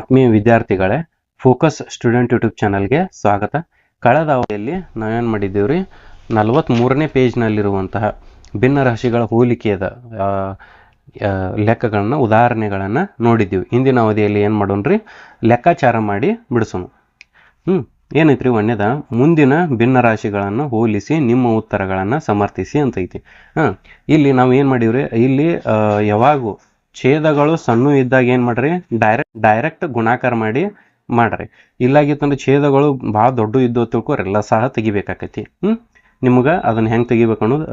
ಆತ್ಮೀಯ ವಿದ್ಯಾರ್ಥಿಗಳೇ, focus student YouTube ಚಾನಲ್ಗೆ ಸ್ವಾಗತ. ಕಳೆದ ಅವಧಿಯಲ್ಲಿ ನಾವೇನು ಮಾಡಿದ್ದೀವಿ ನಲವತ್ತ್ಮೂರನೇ ಪೇಜ್ನಲ್ಲಿರುವಂತಹ ಭಿನ್ನ ರಾಶಿಗಳ ಹೋಲಿಕೆಯದ ಲೆಕ್ಕಗಳನ್ನು, ಉದಾಹರಣೆಗಳನ್ನು ನೋಡಿದ್ದೀವಿ. ಇಂದಿನ ಅವಧಿಯಲ್ಲಿ ಏನು ಮಾಡೋಣ್ರಿ, ಲೆಕ್ಕಾಚಾರ ಮಾಡಿ ಬಿಡಿಸೋಣ. ಹ್ಞೂ ಏನೈತ್ರಿ ಒಂದೇದ ಮುಂದಿನ ಭಿನ್ನ ರಾಶಿಗಳನ್ನು ಹೋಲಿಸಿ, ನಿಮ್ಮ ಉತ್ತರಗಳನ್ನು ಸಮರ್ಥಿಸಿ ಅಂತೈತಿ. ಹಾಂ, ಇಲ್ಲಿ ನಾವು ಏನು ಮಾಡೀವ್ರಿ, ಇಲ್ಲಿ ಯಾವಾಗೂ ಛೇದಗಳು ಸಣ್ಣ ಇದ್ದಾಗ ಏನು ಮಾಡ್ರಿ? ಡೈರೆಕ್ಟ್ ಡೈರೆಕ್ಟ್ ಗುಣಾಕಾರ ಮಾಡಿ ಮಾಡ್ರಿ. ಇಲ್ಲಾಗಿತ್ತಂದ್ರೆ ಛೇದಗಳು ಭಾಳ ದೊಡ್ಡ ಇದ್ದು ತಿಳ್ಕೊರಿ ಎಲ್ಲ ಸಹ ತೆಗಿಬೇಕಾಕೈತಿ. ಹ್ಞೂ ನಿಮ್ಗೆ ಅದನ್ನು ಹೆಂಗೆ ತೆಗಿಬೇಕು ಅನ್ನೋದು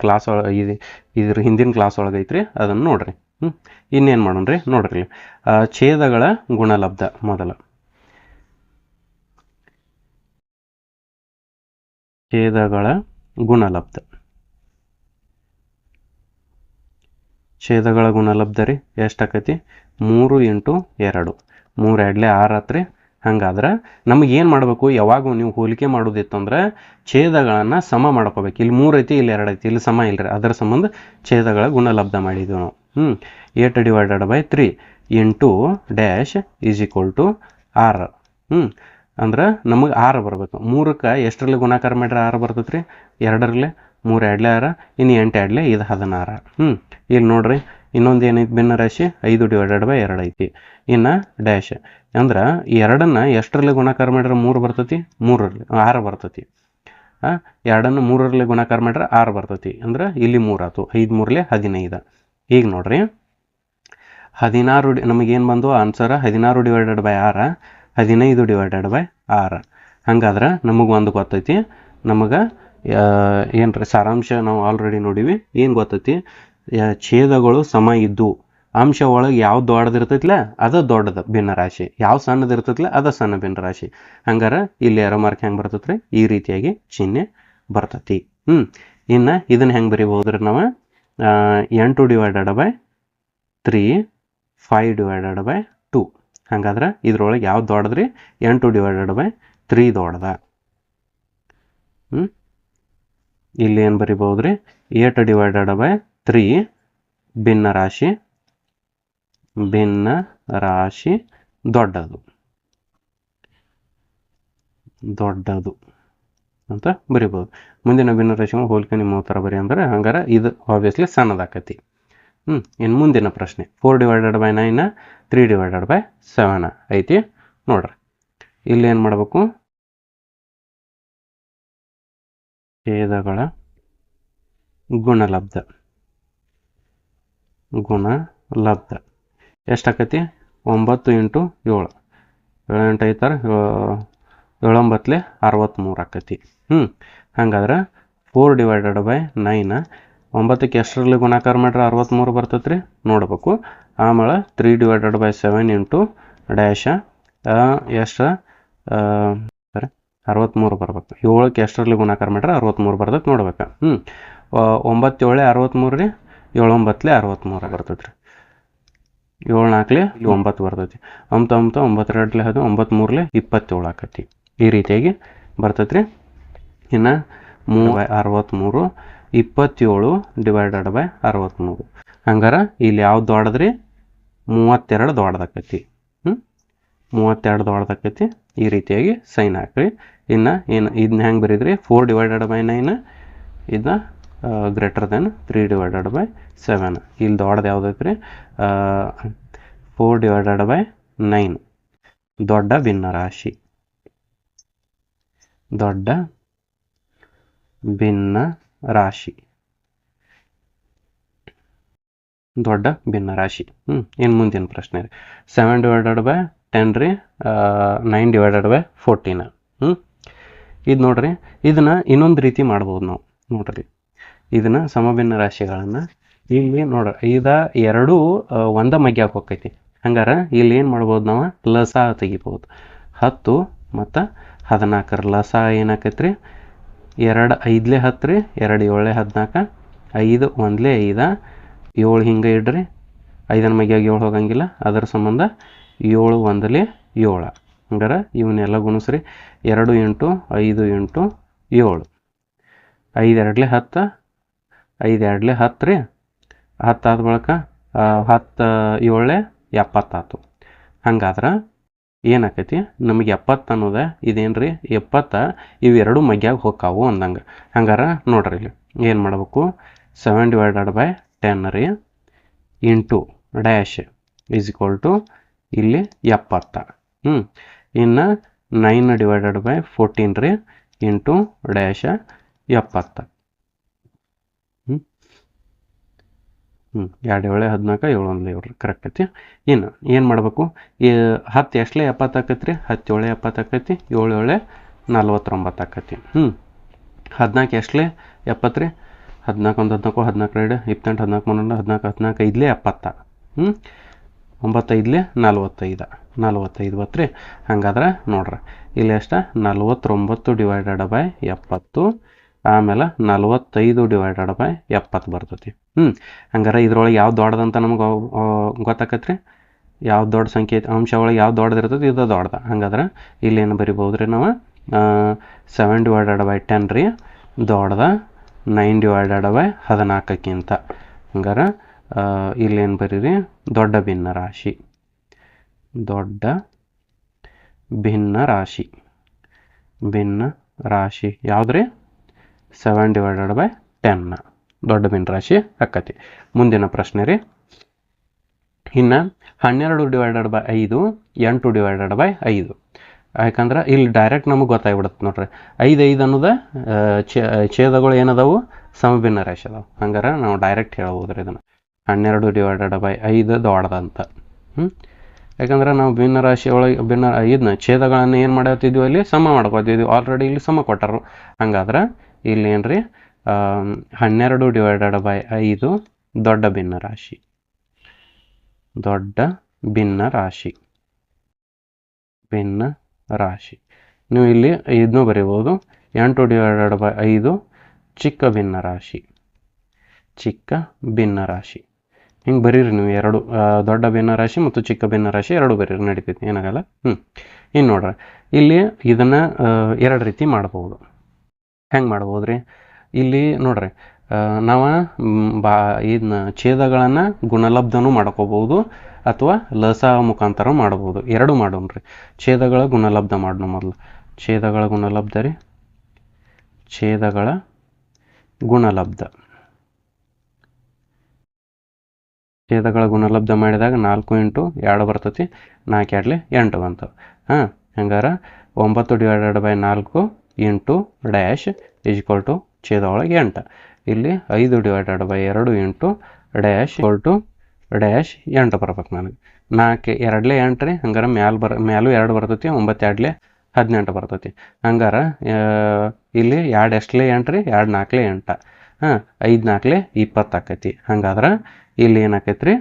ಕ್ಲಾಸ್ ಒಳ ಇದು ಇದ್ರ ಹಿಂದಿನ ಕ್ಲಾಸ್ ಒಳಗೈತ್ರಿ ಅದನ್ನು ನೋಡ್ರಿ. ಹ್ಞೂ ಇನ್ನೇನು ಮಾಡೋಣ್ರಿ ನೋಡ್ರಿ. ಆ, ಛೇದಗಳ ಗುಣಲಬ್ಧ ಮೊದಲ. ಛೇದಗಳ ಗುಣಲಬ್ಧ. ಛೇದಗಳ ಗುಣಲಬ್ಧ ರೀ, ಎಷ್ಟಾಕೈತಿ? ಮೂರು ಇಂಟು ಎರಡು. ಮೂರು ಎರಡ್ಲೆ ಆರು ಆತ್ರಿ. ಹಂಗಾದ್ರೆ ನಮಗೆ ಏನು ಮಾಡಬೇಕು? ಯಾವಾಗ ನೀವು ಹೋಲಿಕೆ ಮಾಡೋದಿತ್ತಂದ್ರೆ ಛೇದಗಳನ್ನು ಸಮ ಮಾಡ್ಕೋಬೇಕು. ಇಲ್ಲಿ ಮೂರು ಐತಿ, ಇಲ್ಲಿ ಎರಡು ಐತಿ, ಇಲ್ಲಿ ಸಮ ಇಲ್ರಿ. ಅದರ ಸಂಬಂಧ ಛೇದಗಳ ಗುಣಲಬ್ಧ ಮಾಡಿದ್ವಿ ನಾವು. ಹ್ಞೂ eight divided by three into dash is equal to R. ಹ್ಞೂ ಅಂದ್ರೆ ನಮಗೆ ಆರು ಬರಬೇಕು. ಮೂರಕ್ಕೆ ಎಷ್ಟರಲ್ಲಿ ಗುಣಾಕಾರ ಮಾಡ್ರೆ ಆರು ಬರ್ತೈತೆ ರೀ ಎರಡರಲ್ಲಿ. ಮೂರು ಎರಡ್ಲೆ ಆರ, ಇನ್ನು ಎಂಟು ಎರಡ್ಲೆ ಇದು ಹದಿನಾರು. ಹ್ಞೂ ಇಲ್ಲಿ ನೋಡ್ರಿ, ಇನ್ನೊಂದು ಏನೈತಿ ಭಿನ್ನ ರಾಶಿ? ಐದು ಡಿವೈಡೆಡ್ ಬೈ ಎರಡು ಐತಿ. ಇನ್ನು ಡ್ಯಾಶ್ ಅಂದ್ರೆ ಎರಡನ್ನ ಎಷ್ಟರಲ್ಲಿ ಗುಣಾಕಾರ ಮಾಡಿದ್ರೆ ಮೂರು ಬರ್ತೈತಿ, ಮೂರರಲ್ಲಿ, ಆರು ಬರ್ತೈತಿ. ಹಾಂ ಎರಡನ್ನು ಮೂರರಲ್ಲಿ ಗುಣಾಕಾರ ಮಾಡಿದ್ರೆ ಆರು ಬರ್ತೈತಿ. ಅಂದ್ರೆ ಇಲ್ಲಿ ಮೂರು ಆತು, ಐದು ಮೂರಲೆ ಹದಿನೈದು. ಈಗ ನೋಡ್ರಿ, ಹದಿನಾರು ನಮಗೇನು ಬಂದು ಆನ್ಸರ್ ಹದಿನಾರು ಡಿವೈಡೆಡ್ ಬೈ ಆರ, ಹದಿನೈದು ಡಿವೈಡೆಡ್ ಬೈ ಆರು. ಹಂಗಾದ್ರೆ ನಮಗೆ ಒಂದು ಗೊತ್ತೈತಿ, ನಮಗೆ ಏನು ರೀ ಸಾರಾಂಶ ನಾವು ಆಲ್ರೆಡಿ ನೋಡೀವಿ. ಏನು ಗೊತ್ತೈತಿ? ಛೇದಗಳು ಸಮ ಇದ್ದು, ಅಂಶ ಒಳಗೆ ಯಾವ್ದು ದೊಡ್ಡದಿರ್ತೈತಿಲ್ಲ ಅದು ದೊಡ್ಡದ ಭಿನ್ನರಾಶಿ ಯಾವ ಸಣ್ಣದಿರ್ತೈತಿಲ್ಲ ಅದು ಸಣ್ಣ ಭಿನ್ನರಾಶಿ ಹಂಗಾರೆ ಇಲ್ಲಿ ಎರೋ ಮಾರ್ಕ್ ಹೆಂಗೆ ಬರ್ತೈತ್ರಿ? ಈ ರೀತಿಯಾಗಿ ಚಿಹ್ನೆ ಬರ್ತೈತಿ. ಹ್ಞೂ ಇನ್ನು ಇದನ್ನು ಹೆಂಗೆ ಬರಿಬೋದ್ರಿ ನಾವು? ಎಂಟು divided by three five divided by two ಹಂಗಾದ್ರೆ ಇದ್ರೊಳಗೆ ಯಾವ್ದು ದೊಡ್ಡದ್ರಿ? ಎಂಟು ಡಿವೈಡೆಡ್ ಬೈ ತ್ರೀ ದೊಡ್ಡದ. ಹ್ಞೂ ಇಲ್ಲಿ ಏನು ಬರಿಬಹುದ್ರಿ? ಏಟ್ ಡಿವೈಡೆಡ್ ಬೈ ತ್ರೀ ಭಿನ್ನ ರಾಶಿ ಭಿನ್ನ ರಾಶಿ ದೊಡ್ಡದು. ದೊಡ್ಡದು ಅಂತ ಬರಿಬೋದು ಮುಂದಿನ ಭಿನ್ನ ರಾಶಿ ಹೋಲಿಕೆ ನಿಮ್ಮ ಉತ್ತರ ಬರಿ ಅಂದ್ರೆ ಹಂಗಾರೆ ಇದು ಆಬ್ವಿಯಸ್ಲಿ ಸಣ್ಣದಾಕತಿ. ಹ್ಞೂ ಇನ್ನು ಮುಂದಿನ ಪ್ರಶ್ನೆ four divided by nine three divided by seven ಐತಿ ನೋಡ್ರಿ. ಇಲ್ಲಿ ಏನು ಮಾಡಬೇಕು? ಛೇದಗಳ ಗುಣಲಬ್ಧ. ಗುಣಲಬ್ಧ. ಎಷ್ಟಾಕತಿ? ಒಂಬತ್ತು ಇಂಟು ಏಳು. ಏಳು ಎಂಟು ಐತಾರ ಏಳೊಂಬತ್ತಲೆ ಅರವತ್ತ್ಮೂರು ಆಕತಿ. ಹ್ಞೂ ಹಂಗಾದ್ರೆ ಫೋರ್ ಡಿವೈಡೆಡ್ ಬೈ ನೈನ್, ಒಂಬತ್ತಕ್ಕೆ ಎಷ್ಟರಲ್ಲಿ ಗುಣಾಕಾರ ಮಾಡ್ರೆ ಅರವತ್ತ್ಮೂರು ಬರ್ತೈತೆ ರೀ ನೋಡ್ಬೇಕು. ಆಮೇಲೆ three divided by seven into dash ಎಷ್ಟು? ಅರವತ್ತ್ಮೂರು ಬರ್ಬೇಕು. ಏಳಕ್ಕೆ ಎಷ್ಟರಲ್ಲಿ ಗುಣಾಕಾರ ಮಾಡ್ರೆ ಅರವತ್ತ್ಮೂರು ಬರ್ತೈತೆ ನೋಡ್ಬೇಕು. ಹ್ಞೂ ಒಂಬತ್ತೇಳೆ ಅರವತ್ತ್ಮೂರು ರೀ ಏಳೊಂಬತ್ತಲೆ ಅರವತ್ತ್ಮೂರು ಬರ್ತೈತೆ ರೀ. ಏಳು ನಾಲ್ಕಲೆ ಒಂಬತ್ತು ಬರ್ತೈತಿ. ಒಂಬತ್ತು ಒಂಬತ್ತು ಒಂಬತ್ತೆರಡಲೆ ಅದು ಒಂಬತ್ತು ಮೂರಲೆ ಇಪ್ಪತ್ತೇಳು ಆಕತಿ. ಈ ರೀತಿಯಾಗಿ ಬರ್ತೈತೆ ರೀ. ಇನ್ನು ಮೂ ಅರವತ್ತ್ಮೂರು ಇಪ್ಪತ್ತೇಳು ಡಿವೈಡೆಡ್ ಬೈ ಅರವತ್ತ್ಮೂರು ಹಂಗಾರೆ ಇಲ್ಲಿ ಯಾವ್ದು ದೊಡ್ಡದ್ರಿ ಮೂವತ್ತೆರಡು ದೊಡ್ಡದಾಕೈತಿ. ಹ್ಞೂ ಮೂವತ್ತೆರಡು ದೊಡ್ಡದಾಕೈತಿ. ಈ ರೀತಿಯಾಗಿ ಸೈನ್ ಹಾಕ್ರಿ. ಇನ್ನು ಏನು ಇದನ್ನ ಹೆಂಗೆ ಬರೀದ್ರಿ? ಫೋರ್ ಡಿವೈಡೆಡ್ ಬೈ ನೈನ್ ಇದನ್ನ greater than three divided by seven ಇಲ್ಲಿ ದೊಡ್ಡದು ಯಾವುದೈತೆ ರೀ ಫೋರ್ ಡಿವೈಡೆಡ್ ಬೈ ನೈನ್ ದೊಡ್ಡ ಭಿನ್ನ ರಾಶಿ ದೊಡ್ಡ ಭಿನ್ನ ರಾಶಿ ದೊಡ್ಡ ಭಿನ್ನ ರಾಶಿ ಹ್ಞೂ ಇನ್ನು ಮುಂದಿನ ಪ್ರಶ್ನೆ ರೀ? ಸೆವೆನ್ ಡಿವೈಡೆಡ್ ಬೈ ಟೆನ್ ರೀ ನೈನ್ ಡಿವೈಡೆಡ್ ಬೈ ಫೋರ್ಟೀನ್ ಹ್ಞೂ ಇದು ನೋಡ್ರಿ, ಇದನ್ನ ಇನ್ನೊಂದು ರೀತಿ ಮಾಡ್ಬೋದು ನಾವು. ನೋಡ್ರಿ, ಇದನ್ನ ಸಮಭಿನ್ನ ರಾಶಿಗಳನ್ನು ಇಲ್ಲಿ ನೋಡ್ರಿ, ಇದ ಎರಡೂ ಒಂದ ಮಗ್ಗಿ ಹೋಗ್ತೈತಿ. ಹಂಗಾರ ಇಲ್ಲಿ ಏನು ಮಾಡ್ಬೋದು ನಾವು? ಲಸ ತೆಗಿಬೋದು. ಹತ್ತು ಮತ್ತು ಹದಿನಾಲ್ಕರ ಲಸ ಏನಾಕೈತ್ರಿ? ಎರಡು ಐದಲೇ ಹತ್ತು ರೀ ಎರಡು ಏಳೇ ಹದಿನಾಲ್ಕು ಐದು ಒಂದಲೇ ಐದ, ಏಳು ಹಿಂಗೆ ಇಡ್ರಿ. ಐದನ ಮಗ್ಯಾಗ ಏಳು ಹೋಗಂಗಿಲ್ಲ, ಅದರ ಸಂಬಂಧ ಏಳು ಒಂದಲೇ ಏಳು. ಹಂಗಾರೆ ಇವನ್ನೆಲ್ಲ ಗುಣಿಸ್ರಿ. ಎರಡು ಎಂಟು ಐದು ಎಂಟು ಏಳು. ಐದು ಎರಡಲೇ ಹತ್ತು, ಐದು ಎರಡಲೇ ಹತ್ತು ರೀ. ಹತ್ತಾದ ಬಳಿಕ ಹತ್ತು ಏಳೇ ಎಪ್ಪತ್ತಾತು ಹಂಗಾದ್ರೆ ಏನಾಕೈತಿ? ನಮಗೆ ಎಪ್ಪತ್ತು ಅನ್ನೋದ ರೀ ಎಪ್ಪತ್ತ ಇವೆರಡು ಮಗ್ಯಾಗ ಹೋಗ್ಕಾವು ಅಂದಂಗೆ. ಹಂಗಾರ ನೋಡ್ರಿ ಇಲ್ಲಿ ಏನು ಮಾಡಬೇಕು? ಸೆವೆನ್ ಡಿವೈಡೆಡ್ ಬೈ ಟೆನ್ ರೀ. Into dash is equal to ಇಲ್ಲಿ ಎಪ್ಪತ್ತ. ಹ್ಞೂ ಇನ್ನು ನೈನ್ ಡಿವೈಡೆಡ್ ಬೈ ಫೋರ್ಟೀನ್ ರೀ ಇಂಟು ಡ್ಯಾಶ ಎಪ್ಪತ್ತ. ಹ್ಞೂ ಹ್ಞೂ ಎರಡು ಏಳೆ ಹದಿನಾಲ್ಕು ಏಳು ಒಂದು ಏಳು ಕರೆಕ್ಟ್ ಐತಿ. ಇನ್ನು ಏನು ಮಾಡಬೇಕು? ಈ ಹತ್ತು ಎಷ್ಟಲೇ ಎಪ್ಪತ್ತು ಆಕೈತಿ ರೀ ಹತ್ತು ಏಳೆ ಎಪ್ಪತ್ತು ಆಕೈತಿ, ಏಳು ಏಳೆ ನಲ್ವತ್ತೊಂಬತ್ತು ಆಕೈತಿ. ಹ್ಞೂ ಹದಿನಾಲ್ಕು ಎಷ್ಟಲೇ ಎಪ್ಪತ್ತು ರೀ? ಹದಿನಾಲ್ಕು ಒಂದು ಹದಿನಾಲ್ಕು ಹದಿನಾಲ್ಕು ಎರಡು, ಇಪ್ಪತ್ತೆಂಟು, ಹದಿನಾಲ್ಕು ಮೂರು ಹದಿನಾಲ್ಕು ಹದಿನಾಲ್ಕು ಐದಲೇ ಎಪ್ಪತ್ತ. ಹ್ಞೂ ಒಂಬತ್ತೈದಲೇ ನಲ್ವತ್ತೈದು ನಲ್ವತ್ತೈದು ರೀ ಹಂಗಾದ್ರೆ ನೋಡ್ರಿ, ಇಲ್ಲಿ ಎಷ್ಟು? ನಲ್ವತ್ತೊಂಬತ್ತು ಡಿವೈಡೆಡ್ ಬೈ ಎಪ್ಪತ್ತು, ಆಮೇಲೆ ನಲ್ವತ್ತೈದು ಡಿವೈಡೆಡ್ ಬೈ ಎಪ್ಪತ್ತು ಬರ್ತೈತಿ. ಹ್ಞೂ ಹಂಗಾರೆ ಇದ್ರೊಳಗೆ ಯಾವ್ದು ದೊಡ್ಡದಂತ ನಮ್ಗೆ ಗೊತ್ತಾಕತ್ರಿ? ಯಾವ ದೊಡ್ಡ ಸಂಖ್ಯೆ ಅಂಶ ಒಳಗೆ ಯಾವ್ದು ದೊಡ್ಡದಿರ್ತೈತಿ ಇದು ದೊಡ್ಡದ. ಹಂಗಾದ್ರೆ ಇಲ್ಲಿ ಏನು ಬರಿಬೋದು ರೀ ನಾವು ಸೆವೆನ್ ಡಿವೈಡೆಡ್ ಬೈ ಟೆನ್ ರೀ, ದೊಡ್ಡದ ನೈನ್ ಡಿವೈಡೆಡ್ ಬೈ ಹದಿನಾಲ್ಕಕ್ಕಿಂತ. ಹಂಗಾರೆ ಇಲ್ಲೇನು ಬರೀರಿ? ದೊಡ್ಡ ಭಿನ್ನ ರಾಶಿ. ದೊಡ್ಡ ಭಿನ್ನ ರಾಶಿ. ಭಿನ್ನ ರಾಶಿ ಯಾವ್ದ್ರಿ? ಸೆವೆನ್ ಡಿವೈಡೆಡ್ ಬೈ ಟೆನ್ನ ದೊಡ್ಡ ಭಿನ್ನ ರಾಶಿ ಆಕತಿ ಮುಂದಿನ ಪ್ರಶ್ನೆ ರೀ. ಇನ್ನು ಹನ್ನೆರಡು ಡಿವೈಡೆಡ್ ಬೈ ಐದು, ಎಂಟು ಡಿವೈಡೆಡ್ ಬೈ ಐದು. ಯಾಕಂದ್ರೆ ಇಲ್ಲಿ ಡೈರೆಕ್ಟ್ ನಮಗೆ ಗೊತ್ತಾಗ್ಬಿಡುತ್ತೆ ನೋಡ್ರಿ. ಐದು ಐದು ಅನ್ನೋದು ಛೇದಗಳು ಏನದಾವು? ಸಮಭಿನ್ನ ರಾಶಿ ಅದಾವೆ. ಹಂಗಾರೆ ನಾವು ಡೈರೆಕ್ಟ್ ಹೇಳ್ಬೋದು ರೀ ಇದನ್ನು. ಹನ್ನೆರಡು ಡಿವೈಡೆಡ್ ಬೈ ಐದು ದೊಡ್ಡದಂತ. ಹ್ಞೂ ಯಾಕಂದ್ರೆ ನಾವು ಭಿನ್ನ ರಾಶಿಯೊಳಗೆ, ಭಿನ್ನ ಇದನ್ನ ಛೇದಗಳನ್ನು ಏನು ಮಾಡತ್ತಿದ್ವಿ ಅಲ್ಲಿ? ಸಮ ಮಾಡ್ಕೊತಿದ್ವಿ ಆಲ್ರೆಡಿ ಇಲ್ಲಿ ಸಮ ಕೊಟ್ಟರು. ಹಂಗಾದ್ರೆ ಇಲ್ಲಿ ಏನ್ರಿ? ಹನ್ನೆರಡು ಡಿವೈಡೆಡ್ ಬೈ ಐದು ದೊಡ್ಡ ಭಿನ್ನ ರಾಶಿ. ದೊಡ್ಡ ಭಿನ್ನ ರಾಶಿ. ಭಿನ್ನ ರಾಶಿ. ನೀವು ಇಲ್ಲಿ ಇದನ್ನು ಬರೀಬೋದು. ಎಂಟು ಡಿವೈಡೆಡ್ ಬೈ ಐದು ಚಿಕ್ಕ ಭಿನ್ನ ರಾಶಿ. ಚಿಕ್ಕ ಭಿನ್ನ ರಾಶಿ. ಹಿಂಗೆ ಬರೀರಿ ನೀವು ಎರಡು ದೊಡ್ಡ ಬೆನ್ನ ರಾಶಿ ಮತ್ತು ಚಿಕ್ಕ ಬೆನ್ನ ರಾಶಿ ಎರಡು ಬರೀರಿ, ನಡೀತೈತಿ, ಏನಾಗಲ್ಲ? ಹ್ಞೂ ಇನ್ನು ನೋಡ್ರಿ, ಇಲ್ಲಿ ಇದನ್ನು ಎರಡು ರೀತಿ ಮಾಡ್ಬೋದು. ಹೆಂಗೆ ಮಾಡ್ಬೋದು ರೀ ಇಲ್ಲಿ ನೋಡ್ರಿ ನಾವು ಬಾ ಇದನ್ನ ಛೇದಗಳನ್ನು ಗುಣಲಬ್ಧನೂ ಮಾಡ್ಕೋಬೋದು ಅಥವಾ ಲಸ ಮುಖಾಂತರ ಮಾಡ್ಬೋದು. ಎರಡು ಮಾಡೋಣ್ರಿ. ಛೇದಗಳ ಗುಣಲಬ್ಧ ಮಾಡೋಣ ಮೊದಲು. ಛೇದಗಳ ಗುಣಲಬ್ಧ ರೀ? ಛೇದಗಳ ಗುಣಲಬ್ಧ. ಛೇದಗಳ ಗುಣಲಬ್ಧ ಮಾಡಿದಾಗ ನಾಲ್ಕು ಇಂಟು ಎರಡು ಬರ್ತತಿ. ನಾಲ್ಕು ಎರಡ್ಲಿ ಎಂಟು ಬಂತು ಹಾಂ, ಹಂಗಾರ ಒಂಬತ್ತು ಡಿವೈಡೆಡ್ ಬೈ ನಾಲ್ಕು ಇಂಟು ಡ್ಯಾಶ್ ಈಕ್ವಲ್ ಟು ಛೇದ ಒಳಗೆ ಎಂಟು. ಇಲ್ಲಿ ಐದು ಡಿವೈಡೆಡ್ ಬೈ ಎರಡು into dash equal to dash ಎಂಟು ಬರ್ಬೇಕು ನನಗೆ. ನಾಲ್ಕು ಎರಡ್ಲೆ ಎಂಟು ರೀ ಹಂಗಾರ ಮ್ಯಾಲ ಬರ, ಮ್ಯಾಲೂ ಎರಡು ಬರ್ತೈತಿ, ಒಂಬತ್ತು ಎರಡಲೇ ಹದಿನೆಂಟು ಬರ್ತೈತಿ. ಹಂಗಾರ ಇಲ್ಲಿ ಎರಡು ಎಷ್ಟಲೇ ಎಂಟು ರೀ ಎರಡು ನಾಲ್ಕಲೆ ಎಂಟು. ಹಾಂ ಐದು ನಾಲ್ಕಲೆ ಇಪ್ಪತ್ತು ಆಕೈತಿ ಹಂಗಾದ್ರೆ ಇಲ್ಲಿ ಏನಾಕೈತಿ ರೀ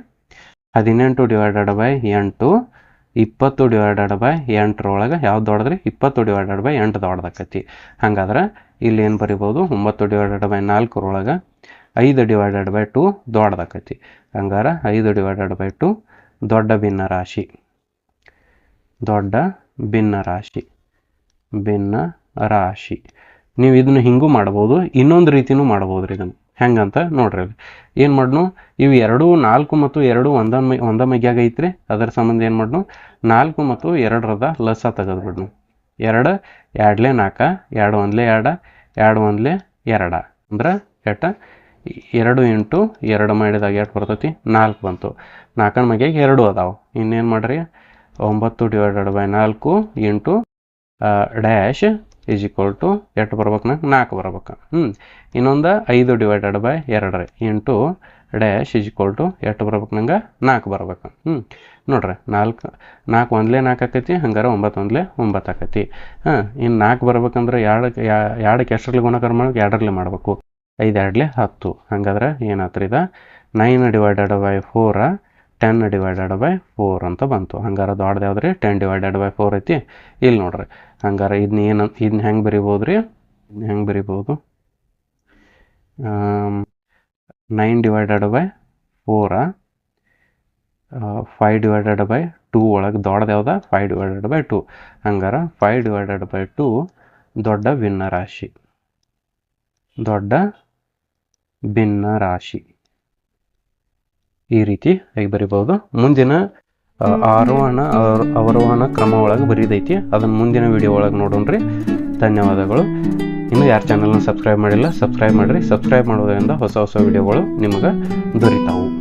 ಹದಿನೆಂಟು ಡಿವೈಡೆಡ್ ಬೈ ಎಂಟು, ಇಪ್ಪತ್ತು ಡಿವೈಡೆಡ್ ಬೈ ಎಂಟರೊಳಗೆ ಯಾವ್ದು ದೊಡ್ಡದ್ರಿ? ಇಪ್ಪತ್ತು ಡಿವೈಡೆಡ್ ಬೈ ಎಂಟು ದೊಡ್ಡದಾಕೈತಿ. ಹಂಗಾದ್ರೆ ಇಲ್ಲಿ ಏನು ಬರಿಬೋದು? ಒಂಬತ್ತು ಡಿವೈಡೆಡ್ ಬೈ ನಾಲ್ಕರೊಳಗೆ ಐದು ಡಿವೈಡೆಡ್ ಬೈ ಟು ದೊಡ್ಡದಾಕೈತಿ. ಹಂಗಾರ ಐದು ಡಿವೈಡೆಡ್ ಬೈ ಟು ದೊಡ್ಡ ಭಿನ್ನ ರಾಶಿ. ದೊಡ್ಡ ಭಿನ್ನ ರಾಶಿ. ಭಿನ್ನ ರಾಶಿ. ನೀವು ಇದನ್ನು ಹಿಂಗೂ ಮಾಡ್ಬೋದು ಇನ್ನೊಂದು ರೀತಿನೂ ಮಾಡ್ಬೋದು ರೀ ಇದನ್ನು. ಹೆಂಗಂತ ನೋಡ್ರಿ ಏನು ಮಾಡ್ನು? ಇವು ಎರಡು, ನಾಲ್ಕು ಮತ್ತು ಎರಡು ಒಂದ ಮೈ ಒಂದ ಮಗ್ಯಾಗ ಐತ್ರಿ. ಅದರ ಸಂಬಂಧ ಏನು ಮಾಡ್ನು? ನಾಲ್ಕು ಮತ್ತು ಎರಡರದ ಲಸ ತೆಗೆದ್ಬಿಡ್ನು. ಎರಡು, ಎರಡ್ಲೆ ನಾಲ್ಕು, ಎರಡು ಒಂದ್ಲೆ ಎರಡು ಎರಡು ಒಂದ್ಲೆ ಎರಡ. ಅಂದ್ರೆ ಎಟ್ಟ? ಎರಡು ಇಂಟು ಎರಡು ಮಾಡಿದಾಗ ಎಷ್ಟು ಬರ್ತೈತಿ? ನಾಲ್ಕು ಬಂತು. ನಾಲ್ಕನ ಮಗ್ಯಾಗ ಎರಡು ಅದಾವೆ. ಇನ್ನೇನು ಮಾಡ್ರಿ? ಒಂಬತ್ತು ಡಿವೈಡೆಡ್ ಬೈ ನಾಲ್ಕು into dash is equal to ಎಷ್ಟು ಬರ್ಬೇಕು ನಂಗೆ ನಾಲ್ಕು ಬರ್ಬೇಕು. ಹ್ಞೂ ಇನ್ನೊಂದು ಐದು ಡಿವೈಡೆಡ್ ಬೈ ಎರಡು ರೀ into dash is equal to ಎಷ್ಟು ಬರ್ಬೇಕು ನಂಗೆ? ನಾಲ್ಕು ಬರ್ಬೇಕು. ಹ್ಞೂ ನೋಡ್ರಿ, ನಾಲ್ಕು ನಾಲ್ಕು ಒಂದ್ಲೇ ನಾಲ್ಕು ಆಕೈತಿ, ಹಂಗಾರೆ ಒಂಬತ್ತು ಒಂದ್ಲೇ ಒಂಬತ್ತು ಆಕೈತಿ. ಹಾಂ ಇನ್ನು ನಾಲ್ಕು ಬರ್ಬೇಕಂದ್ರೆ ಎರಡಕ್ಕೆ ಎರಡಕ್ಕೆ ಎಷ್ಟರಲ್ಲಿ ಗುಣಕರ ಮಾಡಬೇಕು? ಎರಡರಲ್ಲಿ ಮಾಡಬೇಕು. ಐದು, ಎರಡಲೇ ಹತ್ತು. ಹಂಗಾದ್ರೆ ಏನಾತ್ರಿ ಇದು? Nine divided by four ten divided by four ಅಂತ ಬಂತು. ಹಂಗಾರೆ ದೊಡ್ಡದು ಯಾವ್ದು ರೀ ಟೆನ್ ಡಿವೈಡೆಡ್ ಬೈ ಫೋರ್ ಐತಿ. ಇಲ್ಲಿ ನೋಡ್ರಿ. ಹಂಗಾರೆ ಇದನ್ನ ಏನು ಇದನ್ನ ಹೆಂಗೆ ಬರಿಬೋದು ರೀ ಇದನ್ನ ಹೆಂಗೆ ಬರಿಬೋದು? Nine divided by four five divided by two ಒಳಗೆ ದೊಡ್ಡದು ಯಾವ್ದು? ಫೈವ್ ಡಿವೈಡೆಡ್ ಬೈ ಟೂ ಹಂಗಾರೆ ಫೈವ್ ಡಿವೈಡೆಡ್ ಬೈ ಟೂ ದೊಡ್ಡ ಭಿನ್ನ ರಾಶಿ. ದೊಡ್ಡ ಭಿನ್ನ ರಾಶಿ. ಈ ರೀತಿ ಆಗಿ ಬರಿಬೋದು ಮುಂದಿನ ಆರೋಹಣ ಅವರ- ಅವರೋಹಣ ಕ್ರಮ ಒಳಗೆ ಬರೀದೈತಿ. ಅದನ್ನು ಮುಂದಿನ ವಿಡಿಯೋ ಒಳಗೆ ನೋಡೋಣ್ರಿ ಧನ್ಯವಾದಗಳು. ಇನ್ನು ಯಾರು ಚಾನಲ್ನ ಸಬ್ಸ್ಕ್ರೈಬ್ ಮಾಡಿಲ್ಲ ಸಬ್ಸ್ಕ್ರೈಬ್ ಮಾಡಿರಿ. ಸಬ್ಸ್ಕ್ರೈಬ್ ಮಾಡೋದರಿಂದ ಹೊಸ ಹೊಸ ವಿಡಿಯೋಗಳು ನಿಮಗೆ ದೊರೀತಾವು.